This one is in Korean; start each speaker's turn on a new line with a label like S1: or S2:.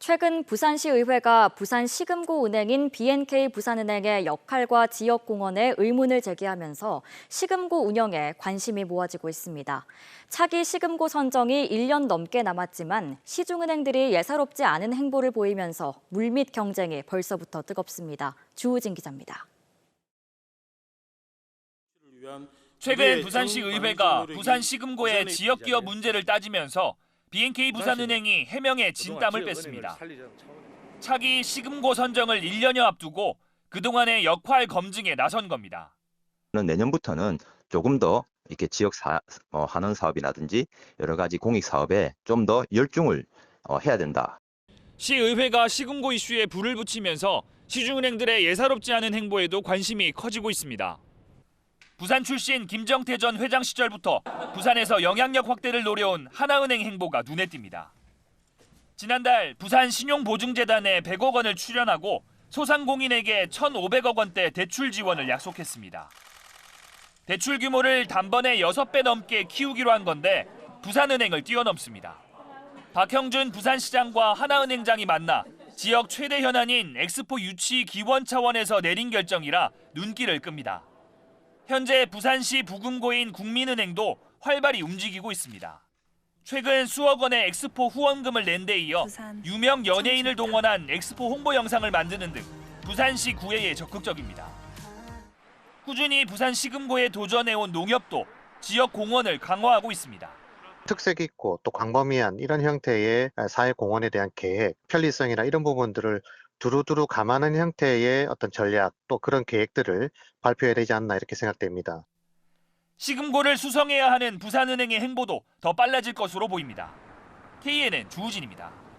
S1: 최근 부산시 의회가 부산시금고 은행인 BNK 부산은행의 역할과 지역 공헌에 의문을 제기하면서 시금고 운영에 관심이 모아지고 있습니다. 차기 시금고 선정이 1년 넘게 남았지만 시중은행들이 예사롭지 않은 행보를 보이면서 물밑 경쟁이 벌써부터 뜨겁습니다. 주우진 기자입니다.
S2: 최근 부산시 의회가 부산시금고의 지역기업 문제를 따지면서 BNK 부산은행이 해명에 진땀을 뺐습니다. 차기 시금고 선정을 1년여 앞두고 그동안의 역할 검증에 나선 겁니다.
S3: 는 내년부터는 조금 더 이렇게 지역 사, 어, 환원 사업이라든지 여러 가지 공익 사업에 좀 더 열중을 어, 해야 된다.
S2: 시의회가 시금고 이슈에 불을 붙이면서 시중은행들의 예사롭지 않은 행보에도 관심이 커지고 있습니다. 부산 출신 김정태 전 회장 시절부터 부산에서 영향력 확대를 노려온 하나은행 행보가 눈에 띕니다. 지난달 부산 신용보증재단에 100억 원을 출연하고 소상공인에게 1,500억 원대 대출 지원을 약속했습니다. 대출 규모를 단번에 6배 넘게 키우기로 한 건데 부산은행을 뛰어넘습니다. 박형준 부산시장과 하나은행장이 만나 지역 최대 현안인 엑스포 유치 기원 차원에서 내린 결정이라 눈길을 끕니다. 현재 부산시 부금고인 국민은행도 활발히 움직이고 있습니다. 최근 수억 원의 엑스포 후원금을 낸 데 이어 유명 연예인을 동원한 엑스포 홍보 영상을 만드는 등 부산시 구애에 적극적입니다. 꾸준히 부산 시금고에 도전해온 농협도 지역 공헌을 강화하고 있습니다.
S4: 특색 있고 또 광범위한 이런 형태의 사회 공헌에 대한 계획, 편리성이나 이런 부분들을 두루두루 감안한 형태의 어떤 전략 또 그런 계획들을 발표해야 되지 않나 이렇게 생각됩니다.
S2: 시금고를 수성해야 하는 부산은행의 행보도 더 빨라질 것으로 보입니다. KNN 주우진입니다.